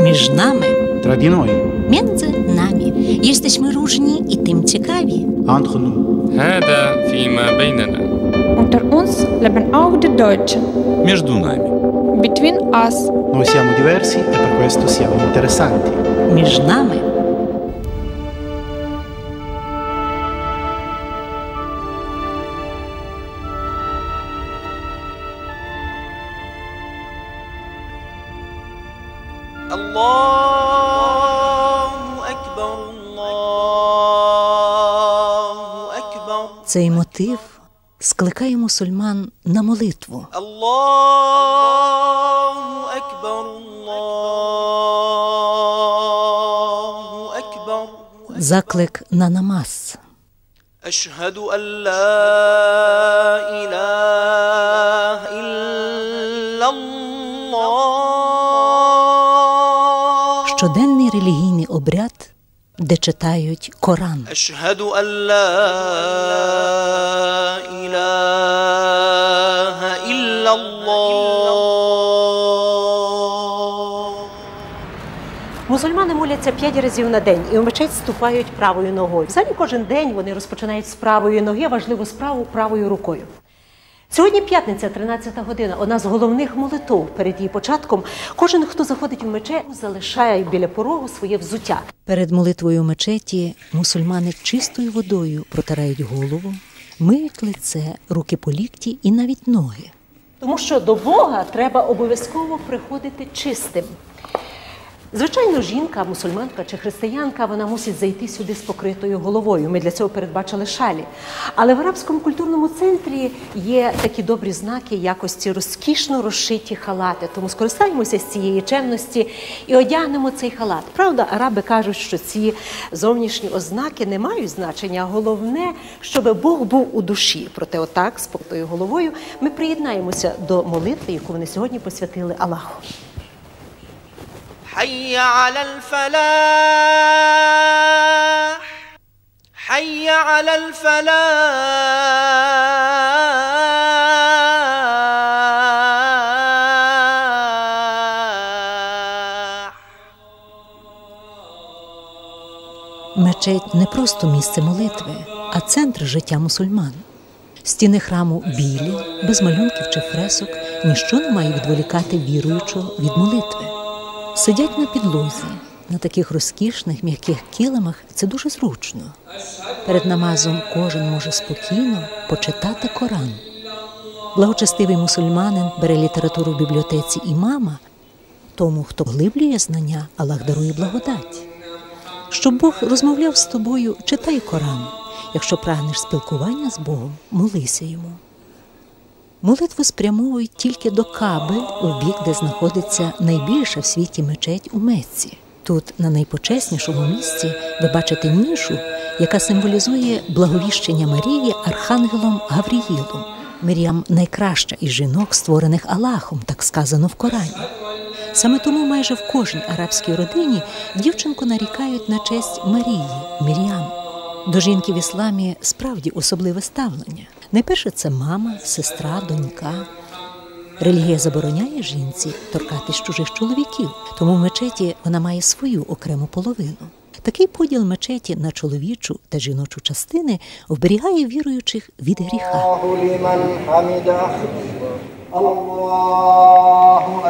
Між нами, tra di noi, między nami. Jesteśmy różni i tym ciekawi. entre nous. هذا فيما بيننا Unter uns leben auch die Deutschen. Между нами. Between us. Noi siamo diversi e per questo siamo interessanti. Між нами. мотив скликає мусульман на молитву. الله أكبر الله أكبر Заклик на намаз. أشهد أن لا إله إلا الله Щоденний релігійний обряд, де читають Коран. Мусульмани моляться п'ять разів на день і в мечеть ступають правою ногою. Взагалі кожен день вони розпочинають з правої ноги, важливу справу правою рукою. Сьогодні п'ятниця, 13 година. Одна з головних молитов перед її початком. Кожен, хто заходить у мечеть, залишає біля порогу своє взуття. Перед молитвою в мечеті мусульмани чистою водою протирають голову, миють лице, руки по лікті і навіть ноги. Тому що до Бога треба обов'язково приходити чистим. Звичайно, жінка, мусульманка чи християнка, вона мусить зайти сюди з покритою головою. Ми для цього передбачили шалі. Але в арабському культурному центрі є такі добрі знаки якості розкішно розшиті халати. Тому скористаємося з цієї чемності і одягнемо цей халат. Правда, араби кажуть, що ці зовнішні ознаки не мають значення. Головне, щоб Бог був у душі. Проте, отак, з покритою головою, ми приєднаємося до молитви, яку вони сьогодні посвятили Аллаху. حي على الفلاح حي على الفلاح Мечеть не просто місце молитви, а центр життя мусульман. Стіни храму білі, без малюнків чи фресок, ніщо не має відволікати віруючого від молитви. Сидять на підлозі, на таких розкішних м'яких килимах це дуже зручно. Перед намазом кожен може спокійно почитати Коран. Благочестивий мусульманин бере літературу в бібліотеці імама, тому, хто глиблює знання, Аллах дарує благодать. Щоб Бог розмовляв з тобою, читай Коран. Якщо прагнеш спілкування з Богом, молися йому. Молитву спрямовують тільки до Каби, у бік, де знаходиться найбільша в світі мечеть у Мецці. Тут, на найпочеснішому місці, ви бачите нішу, яка символізує благовіщення Марії архангелом Гавріїлом. Мир'ям найкраща із жінок, створених Аллахом, так сказано в Корані. Саме тому майже в кожній арабській родині дівчинку нарікають на честь Марії Мір'ям. До жінки в ісламі справді особливе ставлення. Найперше це мама, сестра, донька. Релігія забороняє жінці торкатись чужих чоловіків, тому в мечеті вона має свою окрему половину. Такий поділ мечеті на чоловічу та жіночу частини вберігає віруючих від гріха. Аллаху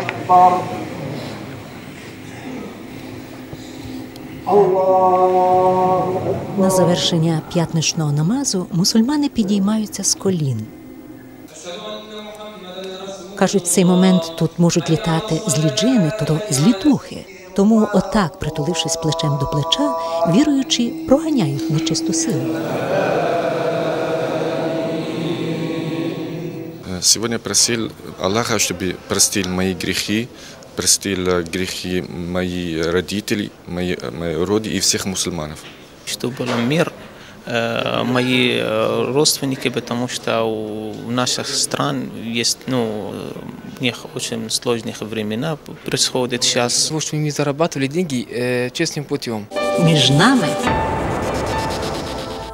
На завершення п'ятничного намазу мусульмани підіймаються з колін. Кажуть, в цей момент тут можуть літати злі джини, тобто злі духи. Тому, отак, притулившись плечем до плеча, віруючі проганяють нечисту силу. Сегодня просил Аллаха, чтобы простил мои грехи, простил э, грехи моих родителей, мои, мои роди и всех мусульманов. чтобы был мир э, мои э, родственники, потому что у наших стран есть, ну, у них очень сложных времена происходит сейчас. того, чтобы мы зарабатывали деньги э, честным путем. Між нами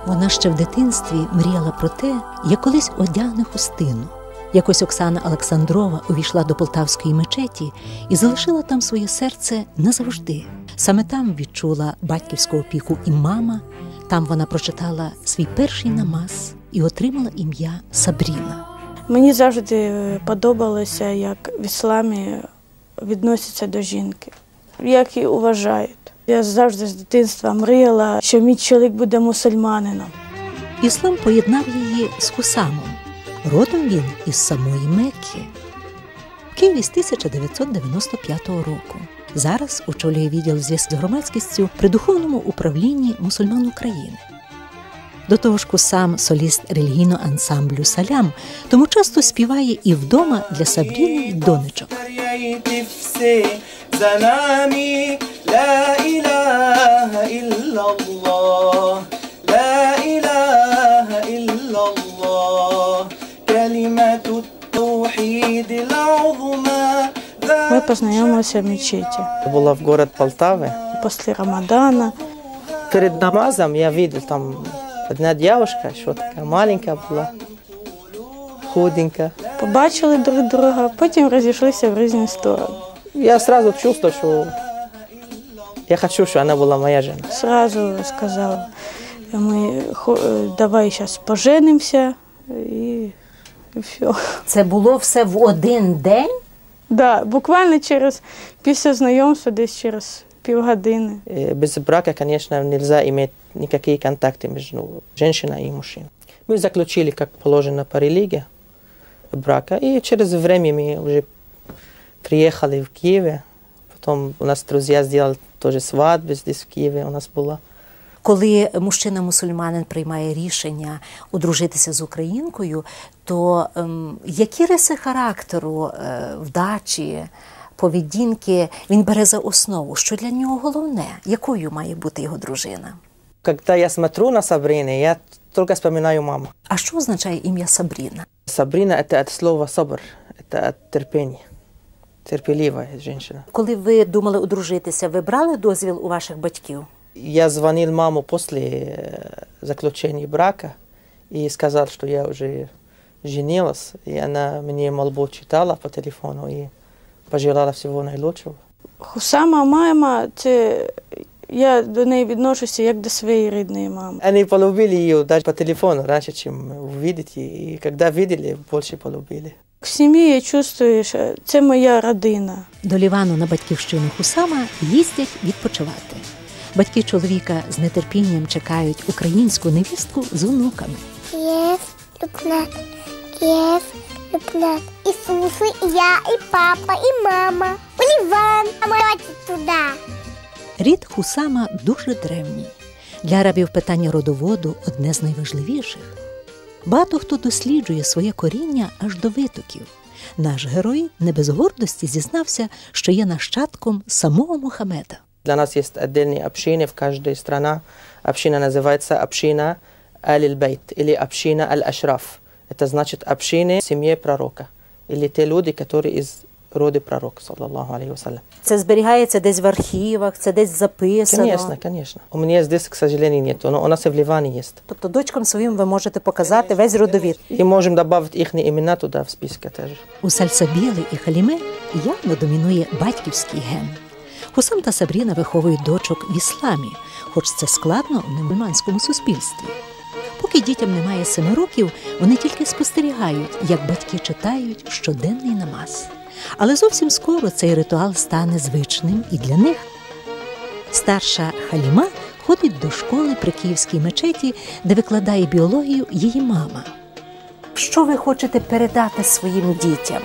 вона ще в дитинстві мріяла про те, як колись одягне хустину. Якось Оксана Олександрова увійшла до полтавської мечеті і залишила там своє серце назавжди. Саме там відчула батьківську опіку і мама. Там вона прочитала свій перший намаз і отримала ім'я Сабріна. Мені завжди е, подобалося, як в ісламі відносяться до жінки, як її вважають. Я завжди з дитинства мріяла, що мій чоловік буде мусульманином. Іслам поєднав її з Хусамом. Родом він із самої Мекки. В Києві з 1995 року. Зараз очолює відділ зв'язку з громадськістю при духовному управлінні мусульман України. До того ж сам соліст релігійного ансамблю Салям, тому часто співає і вдома для Сабріни й донечок. За нами ла іллаллах Ми познайомилися в мечеті. Была в город Полтавы. Після Рамадана Перед намазом я видел там одна девушка, что такая маленькая была, худенькая. побачили друг друга, потім розійшлися в різні сторони. Я сразу чувствовал, что я хочу, чтобы она была моя жена. Сразу сказав, ми хо- е, давай зараз поженимося і, і все. Це було все в один день. Да, буквально через після знайомства, десь через півгодини. Э, Без брака, конечно, нельзя иметь никакие контакты между женщиной и мужчиной. Мы заключили, как положено по религии, брака, и через время мы уже приехали в Киеве. Потом у нас друзья сделали тоже свадьбу здесь, в Киеве у нас была. Коли мужчина-мусульманин приймає рішення одружитися з українкою, то ем, які риси характеру, е, вдачі, поведінки він бере за основу? Що для нього головне? Якою має бути його дружина? Когда я смотрю на Сабрину, я только вспоминаю маму. А що означає ім'я Сабріна? Сабрина – это от слова «сабр», это от терпения, терпеливая женщина. Коли ви думали одружитися, ви брали дозвіл у ваших батьків? Я звонил маму после э, заключения брака и сказал, что я уже женилась. И она мне молбу читала по телефону и пожелала всего наилучшего. Хусама мама, це я до неї відношуся як до своєї рідної мами. Они полюбили ее даже по телефону раньше, чем увидеть. И когда видели, больше полюбили. В сім'ї я чувствую, що це моя родина. До Лівану на батьківщину Хусама їздять відпочивати. Батьки чоловіка з нетерпінням чекають українську невістку з онуками. Киев, Лубнат, Киев, Лубнат. И слушай, я, и папа, и мама. Поливан, а давайте туда. Рід Хусама дуже древній. Для арабів питання родоводу одне з найважливіших. Багато хто досліджує своє коріння аж до витоків. Наш герой не без гордості зізнався, що є нащадком самого Мухаммеда. Для нас есть отдельные общины в каждой стране. Община называется община Аль-Бейт или община Аль-Ашраф. Это значит общины семьи пророка. Или те люди, которые из рода пророка, саллаллаху алейхи вассалям. Це зберігається десь в архівах, це десь записано. Конечно, конечно. У меня здесь, к сожалению, нет. Но у нас и в Ливане есть. Тобто дочкам своїм ви можете показати весь родовід. И можем добавить их имена туда в списке тоже. У Сальсабіли і Халіме явно домінує батьківський ген. Хусам та Сабріна виховують дочок в ісламі, хоч це складно в немульманському суспільстві. Поки дітям немає семи років, вони тільки спостерігають, як батьки читають щоденний намаз. Але зовсім скоро цей ритуал стане звичним і для них. Старша Халіма ходить до школи при Київській мечеті, де викладає біологію її мама. Що ви хочете передати своїм дітям?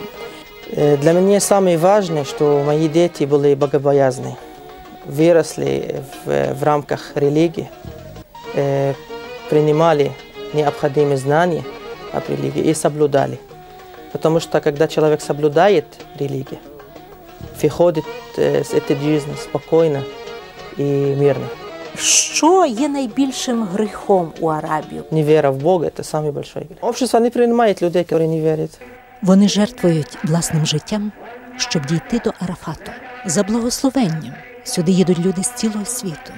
Э, Для меня самое важное, что мои дети были богобоязны, выросли в, в рамках религии, э, принимали необходимые знания об религии и соблюдали. Потому что когда человек соблюдает религию, выходит э, с этой жизни спокойно и мирно. Що є найбільшим гріхом у арабів? Невера в Бога – это самый большой грех. Общество не принимает людей, которые не верят. Вони жертвують власним життям, щоб дійти до Арафату. За благословенням сюди їдуть люди з цілого світу,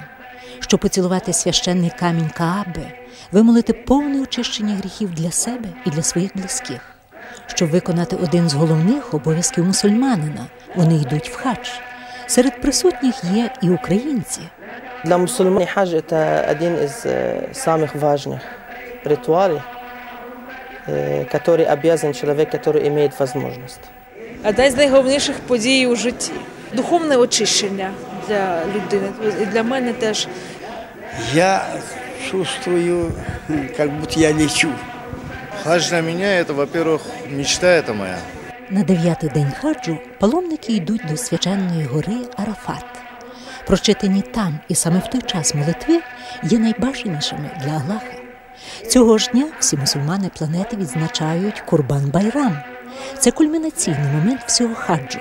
щоб поцілувати священний камінь Кааби, вимолити повне очищення гріхів для себе і для своїх близьких. щоб виконати один з головних обов'язків мусульманина. Вони йдуть в хадж. Серед присутніх є і українці. Для мусульман хадж – это один из э, самых важных ритуалов, э, который обязан человек, который имеет возможность. одна з найголовніших подій у житті. Духовне очищення для людини. І для мене теж Я чувствую, м, как будто я лечу. Хадж для меня это, во-первых, мечта это моя. На дев'ятий день хаджу паломники йдуть до свяченої гори Арафат. Прочитані там і саме в той час молитви є найбажанішими для Аллаха. Цього ж дня всі мусульмани планети відзначають Курбан Байрам. Це кульмінаційний момент всього хаджу.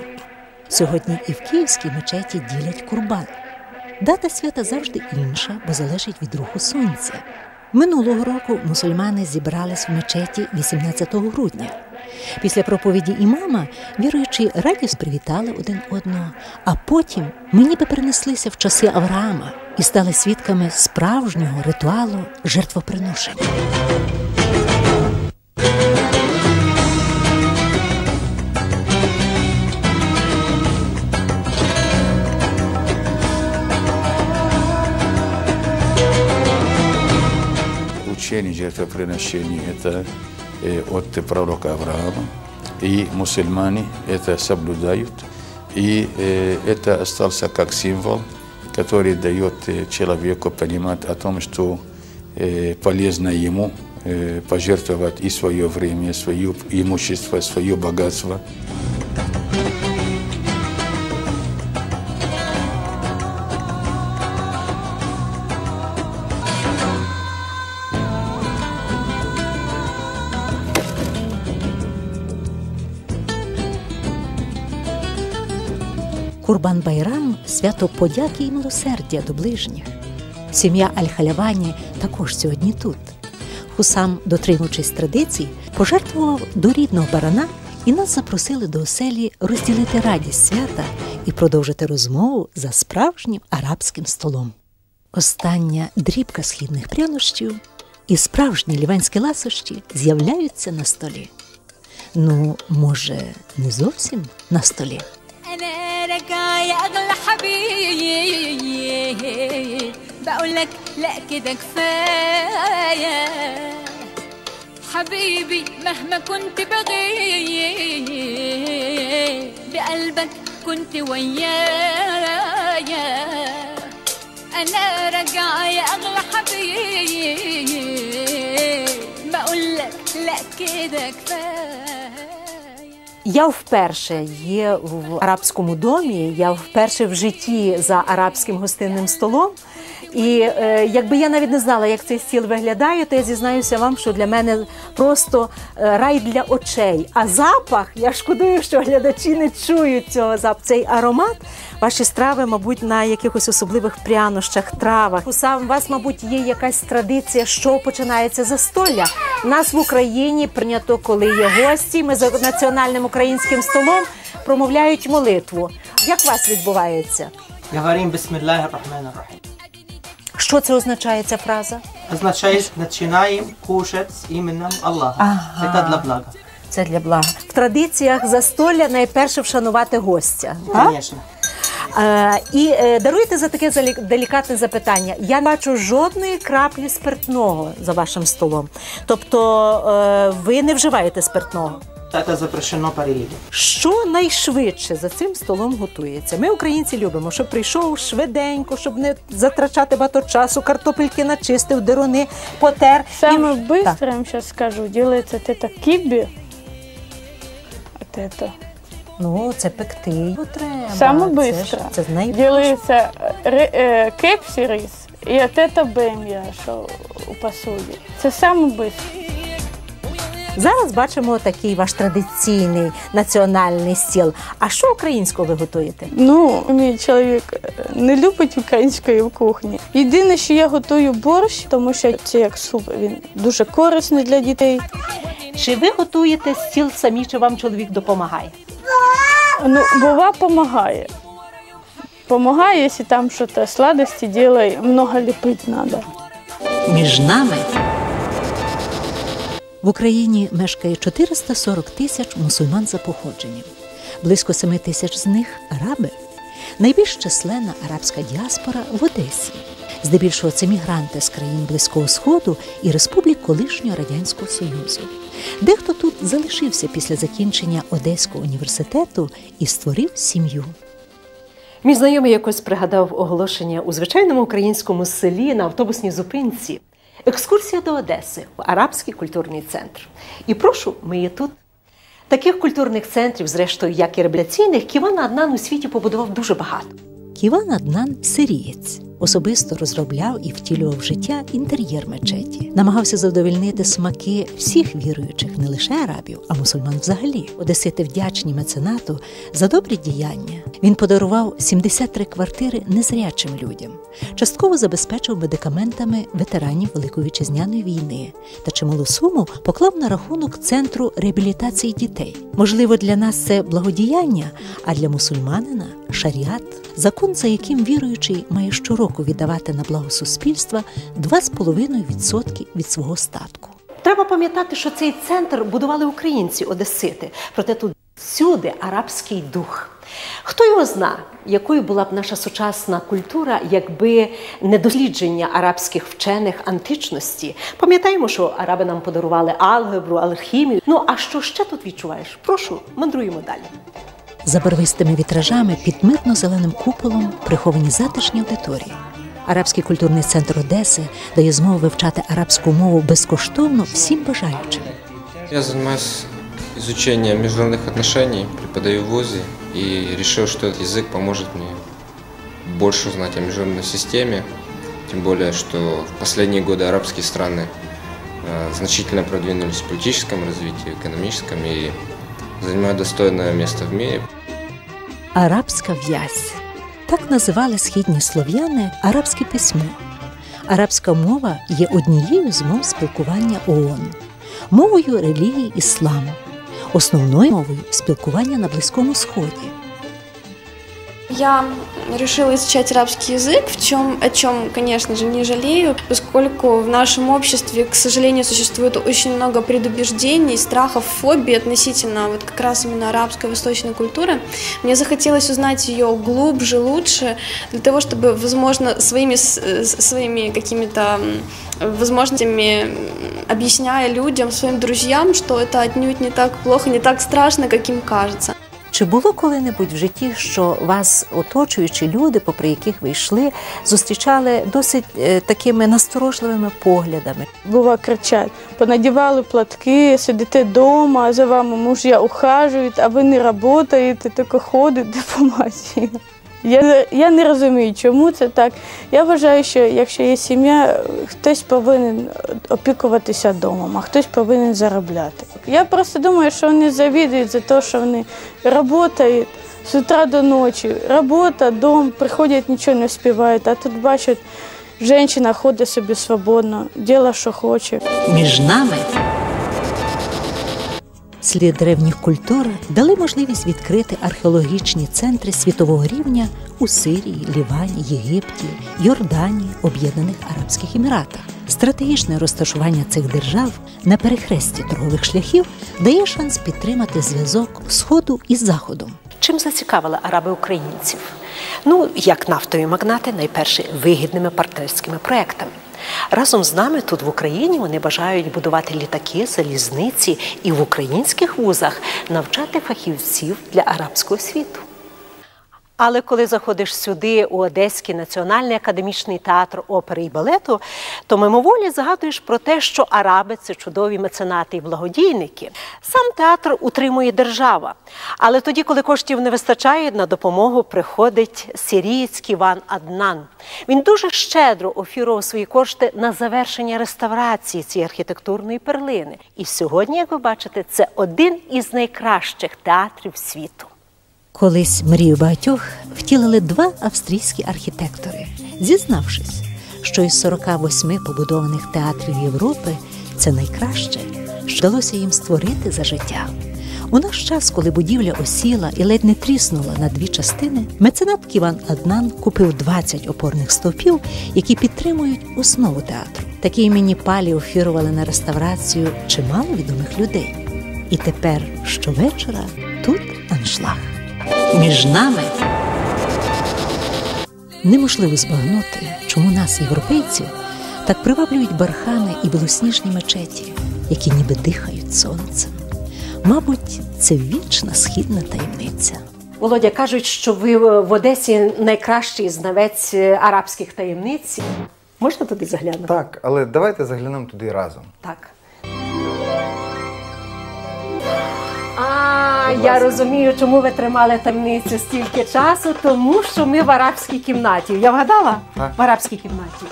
Сьогодні і в Київській мечеті ділять курбан. Дата свята завжди інша, бо залежить від руху сонця. Минулого року мусульмани зібрались в мечеті 18 грудня. Після проповіді імама віруючі радісно привітали один одного, а потім ми ніби перенеслися в часи Авраама і стали свідками справжнього ритуалу жертвоприношення. Учение жертвоприношения – это э, от пророка Авраама, и мусульмане это соблюдают, и это остался как символ, который дает человеку понимать о том, что полезно ему пожертвовать и свое время, свое имущество, свое богатство. Курбан Байрам свято подяки і милосердя до ближніх. Сім'я Аль-Халявані також сьогодні тут. Хусам, дотримуючись традицій, пожертвував до рідного барана і нас запросили до оселі розділити радість свята і продовжити розмову за справжнім арабським столом. Остання дрібка східних прянощів і справжні ліванські ласощі з'являються на столі. Ну, може, не зовсім на столі. راجعه يا أغلى حبيب. بقولك لا كده كفاية. حبيبي مهما كنت بغيب بقلبك كنت ويايا. أنا راجعه يا أغلى حبيب. بقولك لا كده كفاية. Я вперше є в арабському домі, я вперше в житті за арабським гостинним столом. І е, якби я навіть не знала, як цей стіл виглядає, то я зізнаюся вам, що для мене просто е, рай для очей. А запах, я шкодую, що глядачі не чують цього запаху. Цей аромат, ваші страви, мабуть, на якихось особливих прянощах, травах. У сам вас, мабуть, є якась традиція, що починається застолля. У нас в Україні прийнято, коли є гості. Ми за національним українським столом промовляють молитву. Як у вас відбувається? Говорим Бисмиллахи Рахмани Рахим. Що це означає ця фраза? Означает, начинаем кушать с именем Аллаха. Ага. Это для блага. Це для блага. В традиціях застолля найперше вшанувати гостя. так? Конечно. Е, і е, даруйте за таке делікатне запитання. Я не бачу жодної краплі спиртного за вашим столом. Тобто е, ви не вживаєте спиртного Это запрещено по религии. Що найшвидше за цим столом готується? Ми, українці, любимо, щоб прийшов швиденько, щоб не затрачати багато часу, картопельки начистив, деруни, потер. Самое быстрое, я вам сейчас скажу, делается вот это киби. Вот это. Ну, це пекти. його треба. Самое Це ж- быстро. Це най... Делается ре- э, кепси рис. И от это бем'я, що у посуді. Це саме швидко. Зараз бачимо такий ваш традиційний національний стіл. А що українського ви готуєте? Ну, мій чоловік е, не любить української кухні. Єдине, що я готую борщ, тому що це як суп, він дуже корисний для дітей. Чи ви готуєте стіл самі, чи вам чоловік допомагає? Ну, бува допомагає. Помогає, якщо там щось сладості делай, много ліпити треба. Між нами В Україні мешкає 440 тисяч мусульман за походженням. Близько 7 тисяч з них араби. Найбільш численна арабська діаспора в Одесі. Здебільшого це мігранти з країн Близького Сходу і республік колишнього Радянського Союзу. Дехто тут залишився після закінчення Одеського університету і створив сім'ю. Мій знайомий якось пригадав оголошення у звичайному українському селі на автобусній зупинці. Екскурсія до Одеси в Арабський культурний центр. І прошу, ми є тут. Таких культурних центрів, зрештою, як і реабілітаційних, Ківан Аднан у світі побудував дуже багато. Ківан Аднан сирієць. Особисто розробляв і втілював життя інтер'єр мечеті, намагався задовольнити смаки всіх віруючих, не лише арабів, а мусульман взагалі. Одесити вдячні меценату за добрі діяння. Він подарував 73 квартири незрячим людям, частково забезпечив медикаментами ветеранів Великої вітчизняної війни та чималу суму поклав на рахунок центру реабілітації дітей. Можливо, для нас це благодіяння, а для мусульманина шаріат закон, за яким віруючий має щороку віддавати на благо суспільства 2,5% від свого статку. Треба пам'ятати, що цей центр будували українці, одесити, проте тут всюди арабський дух. Хто його зна, якою була б наша сучасна культура, якби не дослідження арабських вчених античності? Пам'ятаємо, що араби нам подарували алгебру, алхімію. Ну а що ще тут відчуваєш? Прошу, мандруємо далі. За барвистими вітражами під мирно-зеленим куполом приховані затишні аудиторії. Арабський культурний центр Одеси дає змогу вивчати арабську мову безкоштовно всім бажаючим. Я занимаюсь изучением международных отношений, преподаю в ВУЗе и решил, что этот язык поможет мне больше узнать о международной системе, тем более, что в последние годы арабские страны э, значительно продвинулись в политическом развитии, экономическом и занимают достойное место в мире. Арабська в'язь так називали східні слов'яни арабське письмо. Арабська мова є однією з мов спілкування ООН, мовою релігії ісламу, основною мовою спілкування на Близькому Сході. Я решила изучать арабский язык, в чем, о чем, конечно же, не жалею, поскольку в нашем обществе, к сожалению, существует очень много предубеждений, страхов, фобий относительно вот как раз именно арабской восточной культуры. Мне захотелось узнать ее глубже, лучше, для того, чтобы, возможно, своими, своими какими-то возможностями, объясняя людям, своим друзьям, что это отнюдь не так плохо, не так страшно, как им кажется. Чи було коли-небудь в житті, що вас оточуючі люди, попри яких ви йшли, зустрічали досить е, такими насторожливими поглядами? Бува кричать, понадівали платки, сидите вдома, за вами муж'я ухажують, а ви не працюєте, тільки ходите по масі. Я, я не розумію, чому це так. Я вважаю, що якщо є сім'я, хтось повинен опікуватися домом, а хтось повинен заробляти. Я просто думаю, що вони завідують за те, що вони працюють з утра до ночі. Робота, дом, приходять, нічого не співають, а тут бачать, жінка ходить собі свободно, робить, що хоче. Між нами слід древніх культур дали можливість відкрити археологічні центри світового рівня у Сирії, Лівані, Єгипті, Йорданії, Об'єднаних Арабських Еміратах. Стратегічне розташування цих держав на перехресті торгових шляхів дає шанс підтримати зв'язок Сходу із Заходом. Чим зацікавили араби українців? Ну, як нафтові магнати, найперше вигідними партнерськими проектами. Разом з нами тут в Україні вони бажають будувати літаки, залізниці і в українських вузах навчати фахівців для арабського світу. Але коли заходиш сюди, у Одеський національний академічний театр опери і балету, то мимоволі згадуєш про те, що араби це чудові меценати і благодійники. Сам театр утримує держава. Але тоді, коли коштів не вистачає, на допомогу приходить сирієць Іван Аднан. Він дуже щедро офірував свої кошти на завершення реставрації цієї архітектурної перлини. І сьогодні, як ви бачите, це один із найкращих театрів світу. Колись мрію багатьох втілили два австрійські архітектори, зізнавшись, що із 48 побудованих театрів Європи це найкраще, що вдалося їм створити за життя. У наш час, коли будівля осіла і ледь не тріснула на дві частини, меценат Ківан Аднан купив 20 опорних стовпів, які підтримують основу театру. Такі іменні палі офірували на реставрацію чимало відомих людей. І тепер щовечора тут аншлаг. Між нами неможливо збагнути, чому нас, європейців, так приваблюють бархани і білосніжні мечеті, які ніби дихають сонцем. Мабуть, це вічна східна таємниця. Володя кажуть, що ви в Одесі найкращий знавець арабських таємниць. Можна туди заглянути? Так, але давайте заглянемо туди разом. Так. Я розумію, чому ви тримали таємницю стільки часу, тому що ми в арабській кімнаті. Я вгадала? Так. В арабській кімнаті.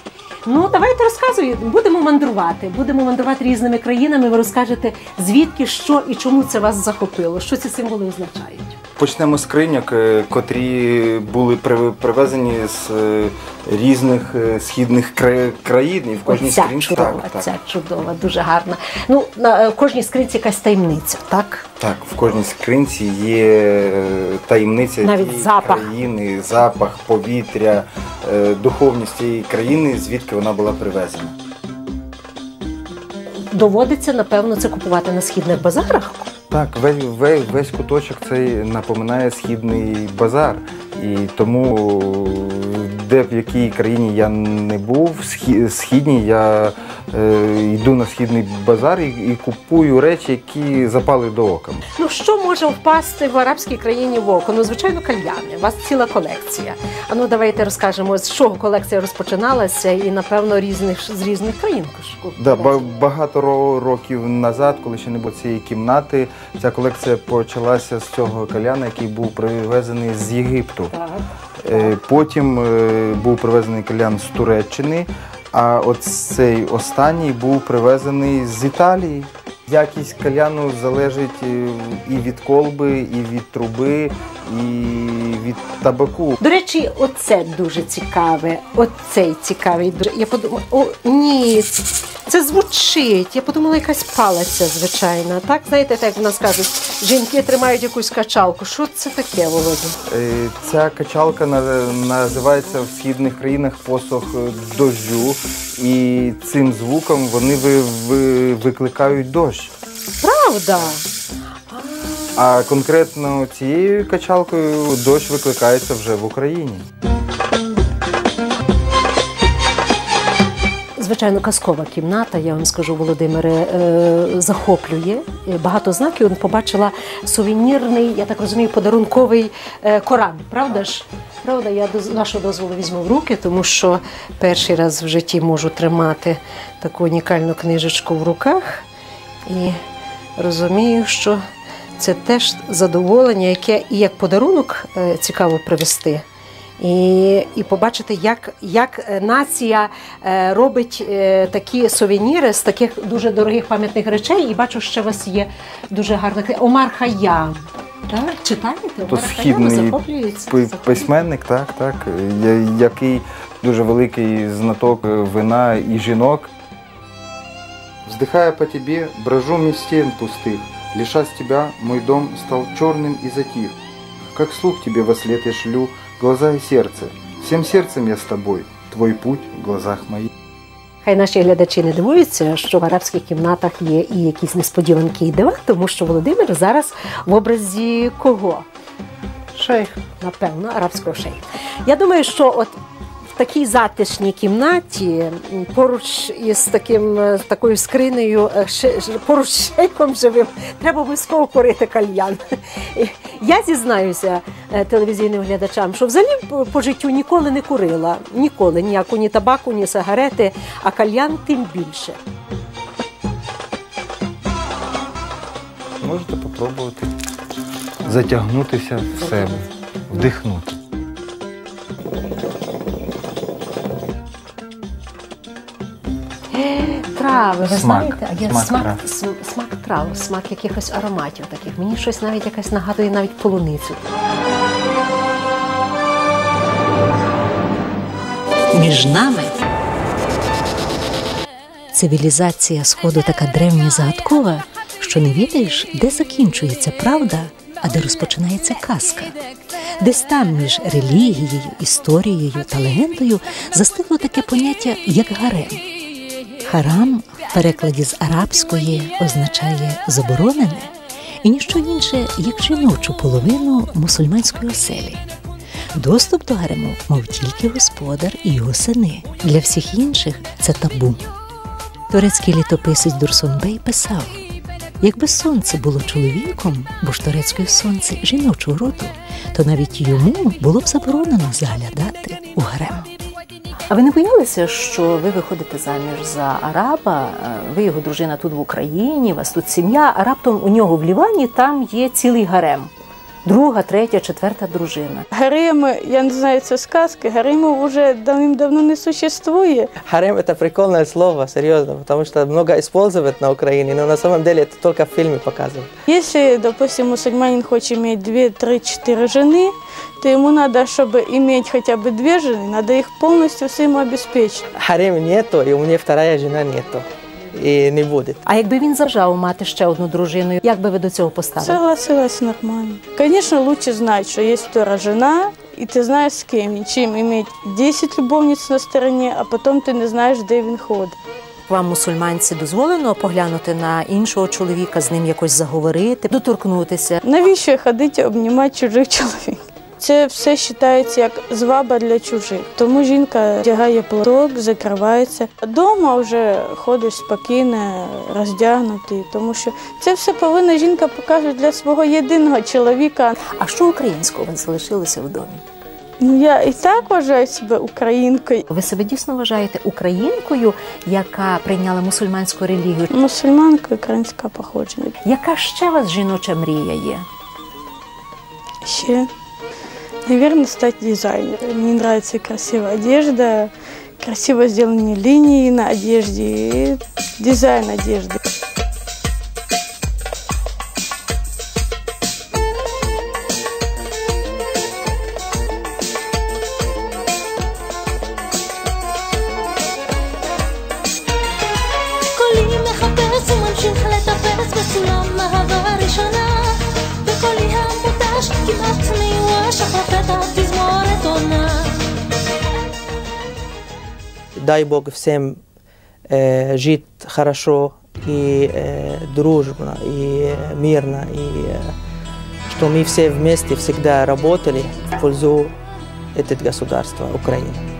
Ну, давайте розказуй. Будемо мандрувати. Будемо мандрувати різними країнами. Ви розкажете, звідки, що і чому це вас захопило, що ці символи означають. Почнемо з скриньок, е, котрі були при- привезені з е, різних е, східних країн. І в кожній Оця скринці чудова, так, так, ця чудова, дуже гарна. Ну, на кожній скринці якась таємниця, так? так, в кожній скринці є таємниця Навіть запах. країни, запах, повітря, духовність цієї країни, звідки вона була привезена. Доводиться, напевно, це купувати на східних базарах. Так, весь, весь, весь куточок цей напоминає східний базар. І тому, де в якій країні я не був, схі- східній, я е, йду на східний базар і, і купую речі, які запали до ока. Ну що може впасти в арабській країні в око? Ну, звичайно, кальяни. У вас ціла колекція. А ну давайте розкажемо, з чого колекція розпочиналася, і напевно різних з різних країн. Да, ба- багато ро- років назад, коли ще не було цієї кімнати, ця колекція почалася з цього каляна, який був привезений з Єгипту. Е, Потім е, був привезений кальян з Туреччини, а от цей останній був привезений з Італії. Якість каляну залежить е, і від колби, і від труби, і від табаку. До речі, оце дуже цікаве. Оцей цікавий. Я подумала, о, ні, це звучить. Я подумала, якась палиця звичайна. Так, знаєте, так як в нас кажуть, жінки тримають якусь качалку. Що це таке, Володя? Е, Ця качалка на- називається в східних країнах посох дощу, і цим звуком вони ви- ви- викликають дощ. Правда? А конкретно цією качалкою дощ викликається вже в Україні. Звичайно, казкова кімната, я вам скажу, Володимире, е, захоплює. Е, Багато знаків Він побачила сувенірний, я так розумію, подарунковий е, Коран. Правда ж? Правда, я до з вашого дозволу візьму в руки, тому що перший раз в житті можу тримати таку унікальну книжечку в руках і розумію, що це теж задоволення, яке і як подарунок е, цікаво привезти. І, і побачити, як, як е, нація е, робить такі сувеніри з таких дуже дорогих пам'ятних речей. І бачу, що у вас є дуже гарна книга. Омар Хаям. Так? Читаєте? То Омар Хаям східний письменник, так, так, який дуже великий знаток вина і жінок. Вздыхая по тебе, брожу меж стен пустых, Лишась тебя, мой дом стал черным и затих. Как слух тебе во след я шлю, глаза и сердце. Всем сердцем я с тобой, твой путь в глазах моих. Хай наші глядачі не дивуються, що в арабських кімнатах є і якісь несподіванки і дива, тому що Володимир зараз в образі кого? Шейх. Напевно, арабського шейха. Я думаю, що от в такій затишній кімнаті, поруч із таким, е, такою скринею, е, ж- поруч з шейхом живим, треба обов'язково курити кальян. Я зізнаюся е, телевізійним глядачам, що взагалі по- життю ніколи не курила. Ніколи ніяку ні табаку, ні сигарети, а кальян тим більше. Можете попробувати затягнутися в себе, вдихнути. Трави, ви Смак. знаєте, а я Смак смак, трав. смак трав, смак якихось ароматів таких. Мені щось навіть якась нагадує навіть полуницю. Між нами цивілізація Сходу така древня загадкова, що не відаєш, де закінчується правда, а де розпочинається казка. Десь там між релігією, історією та легендою застигло таке поняття, як гарем. Харам в перекладі з арабської означає заборонене і ніщо інше, як жіночу половину мусульманської оселі. Доступ до гарему мав тільки господар і його сини. Для всіх інших це табу. Турецький літописець Дурсонбей писав: якби сонце було чоловіком, бо ж турецьке сонце жіночого роду, то навіть йому було б заборонено заглядати у гарем. А ви не боялися, що ви виходите заміж за араба, е, ви його дружина тут в Україні, у вас тут сім'я, а раптом у нього в Лівані там є цілий гарем. Друга, третя, четверта дружина. Гареми, я не знаю, це сказки, гаремов вже давним-давно не существує. Харем это прикольное слово, серьезно, потому что много используют на Украине, но на самом деле это только в фильме показывают. Если, допустим, мусульманин хочет иметь 2, 3, 4 жены, то ему надо, чтобы иметь хотя бы две жены, надо их полностью всем обеспечить. Харем нету, и у меня вторая жена нету. И не будет. А якби він завжав мати ще одну дружину, як би ви до цього поставили? Согласилась нормально. Конечно, лучше знать, что есть вторая жена, и ты знаешь с кем, чем иметь 10 любовниц на стороне, а потом ты не знаешь, де він ходить. Вам, мусульманці, дозволено поглянути на іншого чоловіка, з ним якось заговорити, доторкнутися. Навіщо ходити обнімати чужих чоловіків? Це все вважається як зваба для чужих. Тому жінка вдягає платок, закривається. Дома вже ходиш спокійно, роздягнутий, тому що це все повинна жінка показувати для свого єдиного чоловіка. А що українського ви залишилося в домі? Ну я і так вважаю себе українкою. Ви себе дійсно вважаєте українкою, яка прийняла мусульманську релігію? Мусульманка українська походження. Яка ще у вас жіноча мрія є? Ще, наверное, стать дизайнером. Мне нравится красивая одежда, красиво сделанные линии на одежде и дизайн одежды. Дай Бог всем э, жить хорошо и э, дружно, и э, мирно, и э, что мы все вместе всегда работали в пользу этого государства Украины.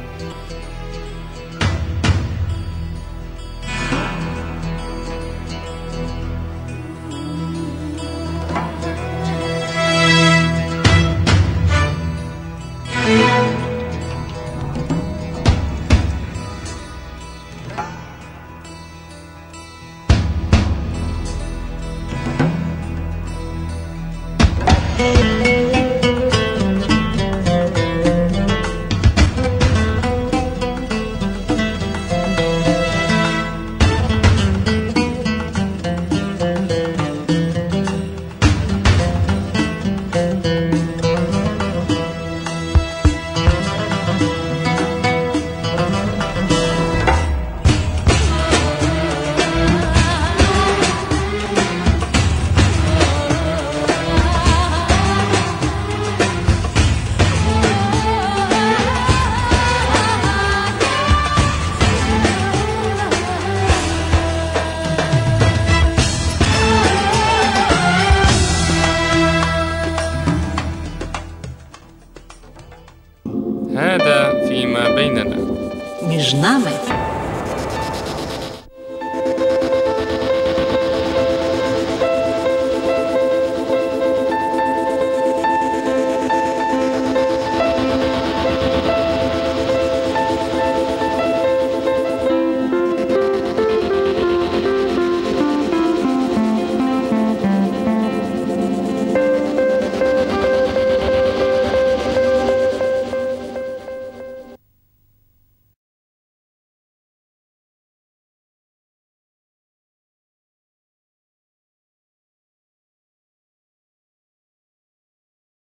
Нами